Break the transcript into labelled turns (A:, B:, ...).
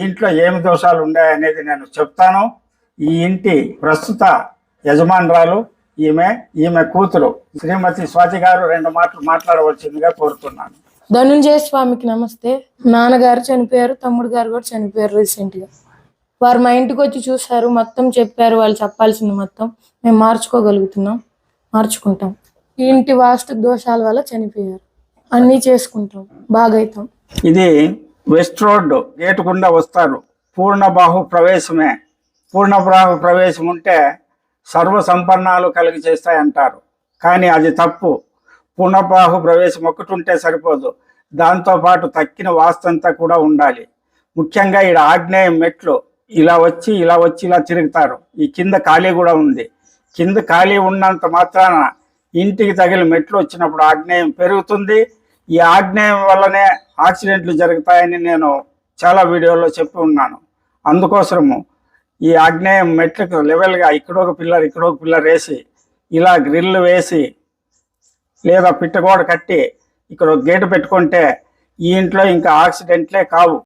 A: ఇంట్లో ఏమి దోషాలు ఉన్నాయనేది నేను చెప్తాను. ఈ ఇంటి ప్రస్తుత యజమానురాలు ఈమె ఈమె కూతురు. శ్రీమతి స్వాతి గారు రెండు మాటలు మాట్లాడవలసిందిగా కోరుతున్నాను.
B: ధనుంజయ స్వామికి నమస్తే. నాన్నగారు చనిపోయారు తమ్ముడు గారు కూడా చనిపోయారు రీసెంట్గా. వారు మా ఇంటికి వచ్చి చూశారు మొత్తం చెప్పారు వాళ్ళు చెప్పాల్సింది మొత్తం. మేము మార్చుకోగలుగుతున్నాం మార్చుకుంటాం. ఈ ఇంటి వాస్తు దోషాల వల్ల చనిపోయారు. అన్నీ చేసుకుంటాం బాగైతాం.
A: ఇది వెస్ట్ రోడ్ గేటు గుండా వస్తారు. పూర్ణబాహు ప్రవేశమే. పూర్ణబాహు ప్రవేశం ఉంటే సర్వ సంపన్నాలు కలిగి చేస్తాయి అంటారు కానీ అది తప్పు. పూర్ణబాహు ప్రవేశం ఒకటి ఉంటే సరిపోదు. దాంతోపాటు తక్కిన వాస్తంతా కూడా ఉండాలి. ముఖ్యంగా ఇక్కడ ఆగ్నేయం మెట్లు. ఇలా వచ్చి ఇలా వచ్చి ఇలా తిరుగుతారు. ఈ కింద ఖాళీ కూడా ఉంది. కింద ఖాళీ ఉన్నంత మాత్రాన ఇంటికి తగిలి మెట్లు వచ్చినప్పుడు ఆగ్నేయం పెరుగుతుంది. ఈ ఆగ్నేయం వల్లనే యాక్సిడెంట్లు జరుగుతాయని నేను చాలా వీడియోలో చెప్పి ఉన్నాను. అందుకోసము ఈ ఆగ్నేయం మెట్లకు లెవెల్గా ఇక్కడొక పిల్లర్ ఇక్కడొక పిల్లర్ వేసి ఇలా గ్రిల్లు వేసి లేదా పిట్టగోడ కట్టి ఇక్కడ గేటు పెట్టుకుంటే ఈ ఇంట్లో ఇంకా యాక్సిడెంట్లే కావు.